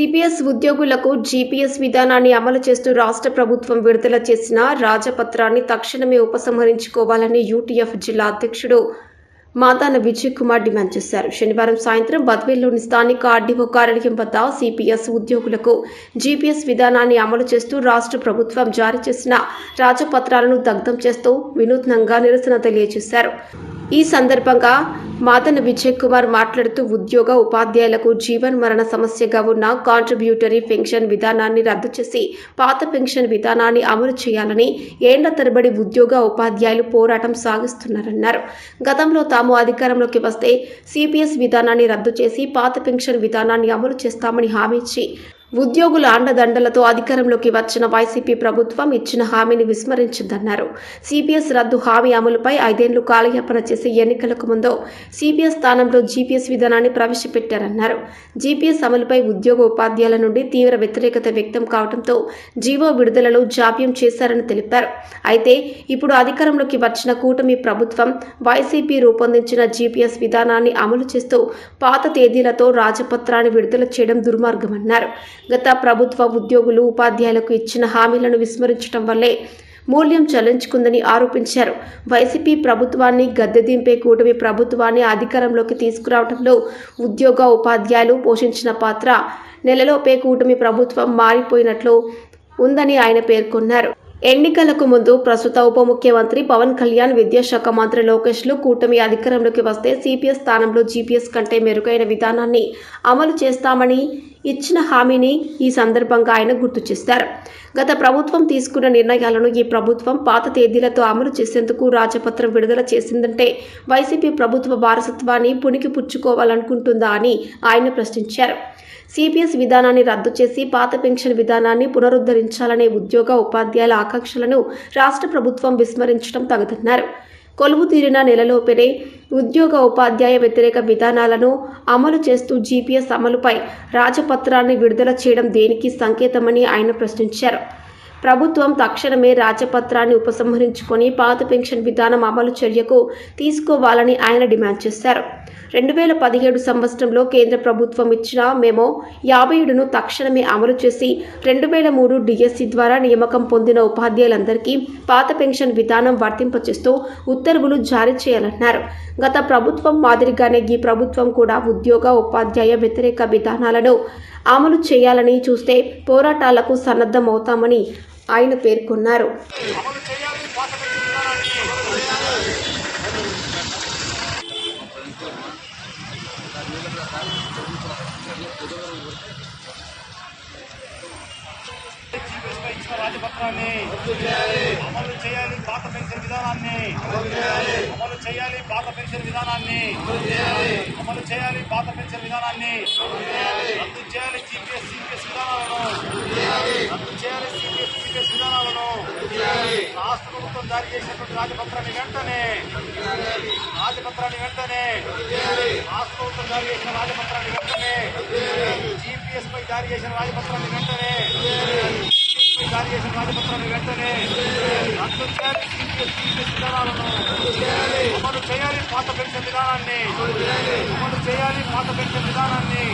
CPS ఉద్యోగులకు GPS విధానాన్ని అమలు చేస్తూ రాష్ట్ర ప్రభుత్వం విడుదల చేసిన రాజపత్రాన్ని తక్షణమే ఉపసంహరించుకోవాలని యూటీఎఫ్ జిల్లా అధ్యక్షుడు మాదాన విజయ్ కుమార్ డిమాండ్ చేశారు. శనివారం సాయంత్రం బద్వేల్లోని స్థానిక ఆర్డీఓ కార్యాలయం వద్ద సిపిఎస్ ఉద్యోగులకు జీపీఎస్ విధానాన్ని అమలు చేస్తూ రాష్ట్ర ప్రభుత్వం జారీ చేసిన రాజపత్రాలను దగ్ధం చేస్తూ వినూత్నంగా నిరసన తెలియజేశారు. ఈ సందర్భంగా మాదన విజయ్ కుమార్ మాట్లాడుతూ ఉద్యోగ ఉపాధ్యాయులకు జీవన్ మరణ సమస్యగా ఉన్న కాంట్రిబ్యూటరీ పెన్షన్ విధానాన్ని రద్దు చేసి పాత పెన్షన్ విధానాన్ని అమలు చేయాలని ఏళ్ళ తరబడి ఉద్యోగ ఉపాధ్యాయులు పోరాటం సాగిస్తున్నారన్నారు. గతంలో తాము అధికారంలోకి వస్తే సిపిఎస్ విధానాన్ని రద్దు చేసి పాత పెన్షన్ విధానాన్ని అమలు చేస్తామని హామీ ఇచ్చి ఉద్యోగుల అండదండలతో అధికారంలోకి వచ్చిన వైసీపీ ప్రభుత్వం ఇచ్చిన హామీని విస్మరించిందన్నారు. సిపిఎస్ రద్దు హామీ అమలుపై ఐదేళ్ళు కాలయాపన చేసి ఎన్నికలకు ముందు సిపిఎస్ స్థానంలో జీపీఎస్ విధానాన్ని ప్రవేశపెట్టారన్నారు. జీపీఎస్ అమలుపై ఉద్యోగ ఉపాధ్యాయుల నుండి తీవ్ర వ్యతిరేకత వ్యక్తం కావడంతో జీవో విడుదలలో జాప్యం చేశారని తెలిపారు. అయితే ఇప్పుడు అధికారంలోకి వచ్చిన కూటమి ప్రభుత్వం వైసీపీ రూపొందించిన జీపీఎస్ విధానాన్ని అమలు చేస్తూ పాత తేదీలతో రాజపత్రాన్ని విడుదల చేయడం దుర్మార్గమన్నారు. గత ప్రభుత్వ ఉద్యోగులు ఉపాధ్యాయులకు ఇచ్చిన హామీలను విస్మరించడం వల్లే మూల్యం చెల్లించుకుందని ఆరోపించారు. వైసీపీ ప్రభుత్వాన్ని గద్దెదింపే కూటమి ప్రభుత్వాన్ని అధికారంలోకి తీసుకురావడంలో ఉద్యోగ ఉపాధ్యాయులు పోషించిన పాత్ర నెలలోపే కూటమి ప్రభుత్వం మారిపోయినట్లు ఉందని ఆయన పేర్కొన్నారు. ఎన్నికలకు ముందు ప్రస్తుత ఉప ముఖ్యమంత్రి పవన్ కళ్యాణ్ విద్యాశాఖ మంత్రి లోకేష్లు కూటమి అధికారంలోకి వస్తే సిపిఎస్ స్థానంలో జీపీఎస్ కంటే మెరుగైన విధానాన్ని అమలు చేస్తామని ఇచ్చిన హామీని ఈ సందర్భంగా ఆయన గుర్తు చేశారు. గత ప్రభుత్వం తీసుకున్న నిర్ణయాలను ఈ ప్రభుత్వం పాత తేదీలతో అమలు చేసేందుకు రాజపత్రం విడుదల చేసిందంటే వైసీపీ ప్రభుత్వ వారసత్వాన్ని పుణికి పుచ్చుకోవాలనుకుంటుందా అని ఆయన ప్రశ్నించారు. సిపిఎస్ విధానాన్ని రద్దు చేసి పాత పెన్షన్ విధానాన్ని పునరుద్ధరించాలనే ఉద్యోగ ఉపాధ్యాయుల ఆకాంక్షలను రాష్ట్ర ప్రభుత్వం విస్మరించడం తగదన్నారు. కొలువు తీరిన నెలలోపే ఉద్యోగ ఉపాధ్యాయ వ్యతిరేక విధానాలను అమలు చేస్తూ జీపీఎస్ అమలుపై రాజపత్రాన్ని విడుదల చేయడం దేనికి సంకేతమని ఆయన ప్రశ్నించారు. ప్రభుత్వం తక్షణమే రాజపత్రాన్ని ఉపసంహరించుకొని పాత పెన్షన్ విధానం అమలు చర్యకు తీసుకోవాలని ఆయన డిమాండ్ చేశారు. రెండు వేల పదిహేడు సంవత్సరంలో కేంద్ర ప్రభుత్వం ఇచ్చిన మేమో యాభై ఏడును తక్షణమే అమలు చేసి రెండు వేల మూడు డిఎస్సి ద్వారా నియామకం పొందిన ఉపాధ్యాయులందరికీ పాత పెన్షన్ విధానం వర్తింపచేస్తూ ఉత్తర్వులు జారీ చేయాలన్నారు. గత ప్రభుత్వం మాదిరిగానే ఈ ప్రభుత్వం కూడా ఉద్యోగ ఉపాధ్యాయ వ్యతిరేక విధానాలను అమలు చేయాలని చూస్తే పోరాటాలకు సన్నద్ధమవుతామని ఆయన పేర్కొన్నారు. అమలు చేయాలి పాత పెన్షన్ విధానాన్ని. రద్దు చేయాలి జీపీఎస్ సిపిఎస్ విధానాలను. రద్దు చేయాలి సిపిఎస్ సిపిఎస్ విధానాలను. రాష్ట్ర ప్రభుత్వం జారీ చేసినటువంటి రాజపత్రాన్ని వెంటనే రాజపత్రాన్ని వెంటనే రాష్ట్ర ప్రభుత్వం జారీ చేసిన రాజపత్రాన్ని వెంటనే జీపీఎస్ పై జారీ చేసిన రాజపత్రాన్ని వెంటనే జారీ చేసిన రాజపత్రాన్ని వెంటనే రద్దు చేయాలి విధానాలను అమలు చేయాలి పాత పెన్షన్ విధానాన్ని అమలు చేయాలి పాత పెన్షన్ విధానాన్ని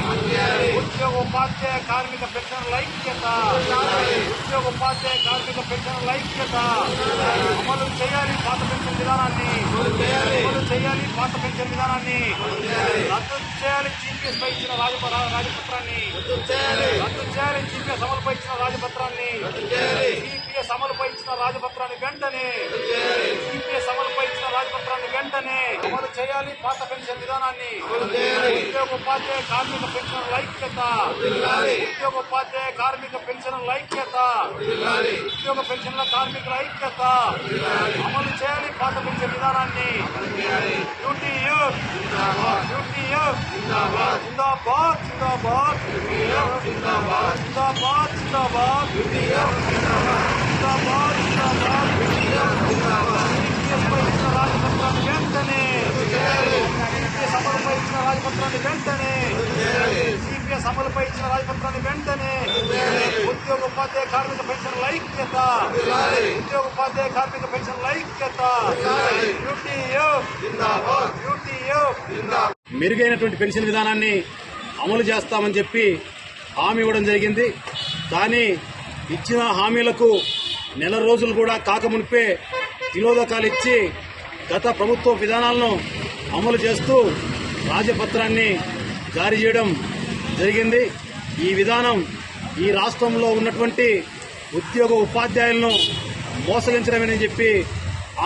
ఉపాధ్యాయ కార్మిక పెన్షన్ ఐక్యత ఉద్యోగ ఉపాధ్యాయ కార్మిక పెన్షన్ ఐక్యత అమలు చేయాలి పాత పెన్షన్ విధానాన్ని. అమలు చేయాలి పాత పెన్షన్ విధానాన్ని. రద్దు చేయాలి జీపీఎస్ పై ఇచ్చిన రాజపత్రాన్ని. రద్దు చేయాలి జీపీఎస్ అమలుపై ఇచ్చిన రాజపత్రాన్ని. జీపీఎస్ అమలుపై ఇచ్చిన రాజపత్రాన్ని వెంటనే చేయాలి. పాత పెన్షన్ విధానాన్ని ఉద్యోగ ఉపాధ్యాయ కార్మిక పెన్షన్ ఐక్యత ఉద్యోగ ఉపాధ్యాయ కార్మిక పెన్షన్ ఐక్యత ఉద్యోగ పెన్షన్ల కార్మికుల ఐక్యత. అమలు చేయాలి పాత పెన్షన్ విధానాన్ని. యూటీయూ యూటీయూ జిందాబాద్. జిందాబాద్. జిందాబాద్ జిందాబాద్. జిందాబాద్. జిందాబాద్ జిందాబాద్. జిందాబాద్ పై ఇచ్చిన రాజపత్రాన్ని వెంటనే సిపిఎస్ అమలుపై ఇచ్చిన రాజపత్రాన్ని వెంటనే సిపిఎస్ అమలుపై ఇచ్చిన రాజపత్రాన్ని వెంటనే ఉద్యోగ ఉపాధ్యాయ కార్మిక పెన్షన్ లైక్యత ఉద్యోగ ఉపాధ్యాయ కార్మిక పెన్షన్ లైక్యత మెరుగైనటువంటి పెన్షన్ విధానాన్ని అమలు చేస్తామని చెప్పి హామీ ఇవ్వడం జరిగింది. కానీ ఇచ్చిన హామీలకు నెల రోజులు కూడా కాకమునిపే తిలోదకాలు ఇచ్చి గత ప్రభుత్వ విధానాలను అమలు చేస్తూ రాజపత్రాన్ని జారీ చేయడం జరిగింది. ఈ విధానం ఈ రాష్ట్రంలో ఉన్నటువంటి ఉద్యోగ ఉపాధ్యాయులను మోసగించడమేనని చెప్పి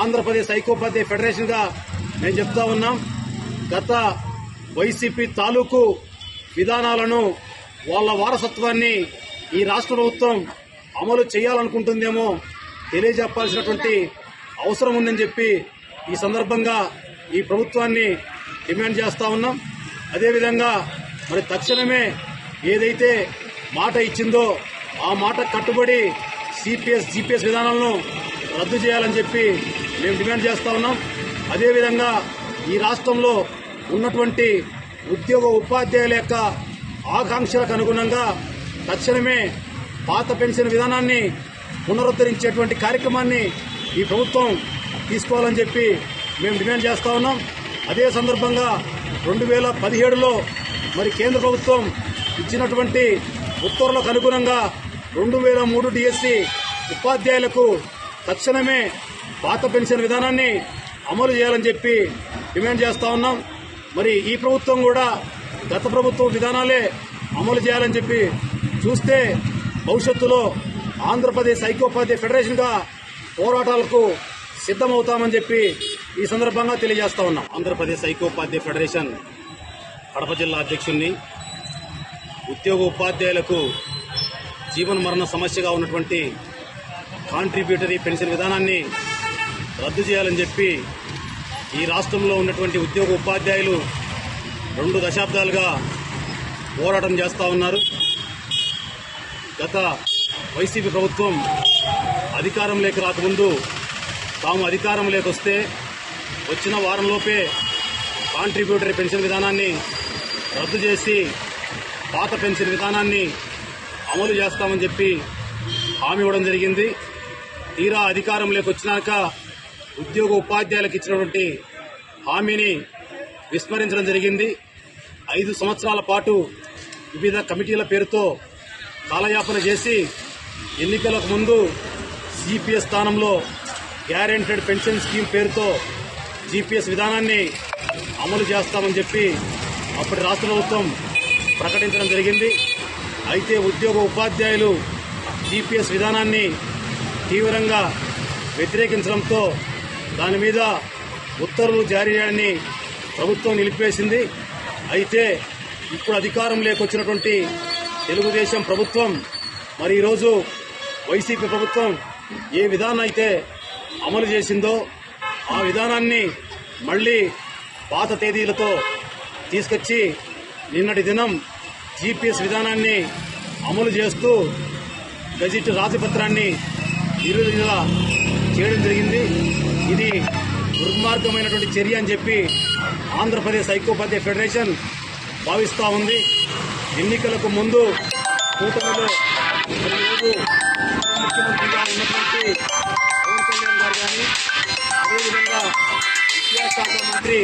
ఆంధ్రప్రదేశ్ ఐకోపాధ్యాయ ఫెడరేషన్గా మేము చెప్తా ఉన్నాం. గత వైసీపీ తాలూకు విధానాలను వాళ్ళ వారసత్వాన్ని ఈ రాష్ట్ర ప్రభుత్వం అమలు చేయాలనుకుంటుందేమో తెలియజెప్పాల్సినటువంటి అవసరం ఉందని చెప్పి ఈ సందర్భంగా ఈ ప్రభుత్వాన్ని డిమాండ్ చేస్తా ఉన్నాం. అదేవిధంగా మరి తక్షణమే ఏదైతే మాట ఇచ్చిందో ఆ మాట కట్టుబడి సిపిఎస్ జిపిఎస్ విధానాలను రద్దు చేయాలని చెప్పి మేము డిమాండ్ చేస్తా ఉన్నాం. అదేవిధంగా ఈ రాష్ట్రంలో ఉన్నటువంటి ఉద్యోగ ఉపాధ్యాయుల యొక్క ఆకాంక్షలకు అనుగుణంగా తక్షణమే పాత పెన్షన్ విధానాన్ని పునరుద్ధరించేటువంటి కార్యక్రమాన్ని ఈ ప్రభుత్వం తీసుకోవాలని చెప్పి మేము డిమాండ్ చేస్తూ ఉన్నాం. అదే సందర్భంగా రెండు వేల పదిహేడులో మరి కేంద్ర ప్రభుత్వం ఇచ్చినటువంటి ఉత్తర్వులకు అనుగుణంగా రెండు వేల మూడు డిఎస్సి ఉపాధ్యాయులకు తక్షణమే పాత పెన్షన్ విధానాన్ని అమలు చేయాలని చెప్పి డిమాండ్ చేస్తూ ఉన్నాం. మరి ఈ ప్రభుత్వం కూడా గత ప్రభుత్వం విధానాలే అమలు చేయాలని చెప్పి చూస్తే భవిష్యత్తులో ఆంధ్రప్రదేశ్ ఐక్యోపాధ్యాయ ఫెడరేషన్గా పోరాటాలకు సిద్ధమవుతామని చెప్పి ఈ సందర్భంగా తెలియజేస్తా ఉన్నాం. ఆంధ్రప్రదేశ్ ఐక్యోపాధ్యాయ ఫెడరేషన్ కడప జిల్లా అధ్యక్షుణ్ణి. ఉద్యోగ ఉపాధ్యాయులకు జీవన మరణ సమస్యగా ఉన్నటువంటి కాంట్రిబ్యూటరీ పెన్షన్ విధానాన్ని రద్దు చేయాలని చెప్పి ఈ రాష్ట్రంలో ఉన్నటువంటి ఉద్యోగ ఉపాధ్యాయులు రెండు దశాబ్దాలుగా పోరాటం చేస్తూ ఉన్నారు. గత వైసీపీ ప్రభుత్వం అధికారం లేక రాకముందు తాము అధికారం వస్తే వచ్చిన వారంలోపే కాంట్రిబ్యూటరీ పెన్షన్ విధానాన్ని రద్దు చేసి పాత పెన్షన్ విధానాన్ని అమలు చేస్తామని చెప్పి హామీ ఇవ్వడం జరిగింది. తీరా అధికారంలోకి వచ్చినాక ఉద్యోగ ఉపాధ్యాయులకు ఇచ్చినటువంటి హామీని విస్మరించడం జరిగింది. ఐదు సంవత్సరాల పాటు వివిధ కమిటీల పేరుతో కాలయాపన చేసి ఎన్నికలకు ముందు సిపిఎస్ స్థానంలో గ్యారెంటెడ్ పెన్షన్ స్కీమ్ పేరుతో జీపీఎస్ విధానాన్ని అమలు చేస్తామని చెప్పి అప్పటి రాష్ట్ర ప్రభుత్వం ప్రకటించడం జరిగింది. అయితే ఉద్యోగ ఉపాధ్యాయులు జీపీఎస్ విధానాన్ని తీవ్రంగా వ్యతిరేకించడంతో దాని మీద ఉత్తర్వులు జారీ చేయడాన్ని ప్రభుత్వం నిలిపివేసింది. అయితే ఇప్పుడు అధికారం లేకొచ్చినటువంటి తెలుగుదేశం ప్రభుత్వం మరి ఈరోజు వైసీపీ ప్రభుత్వం ఏ విధానం అయితే అమలు చేసిందో ఆ విధానాన్ని మళ్ళీ పాత తేదీలతో తీసుకొచ్చి నిన్నటి దినం జీపీఎస్ విధానాన్ని అమలు చేస్తూ గజెట్ రాజపత్రాన్ని ఇరుదిగా చేయడం జరిగింది. ఇది దుర్మార్గమైనటువంటి చర్య అని చెప్పి ఆంధ్రప్రదేశ్ ఐకోపాధ్యాయ ఫెడరేషన్ భావిస్తూ ఉంది. ఎన్నికలకు ముందు కూటమిలో ముఖ్యమంత్రిగా ఉన్నటువంటి పవన్ కళ్యాణ్ గారు కానీ అదేవిధంగా విద్యాశాఖ మంత్రి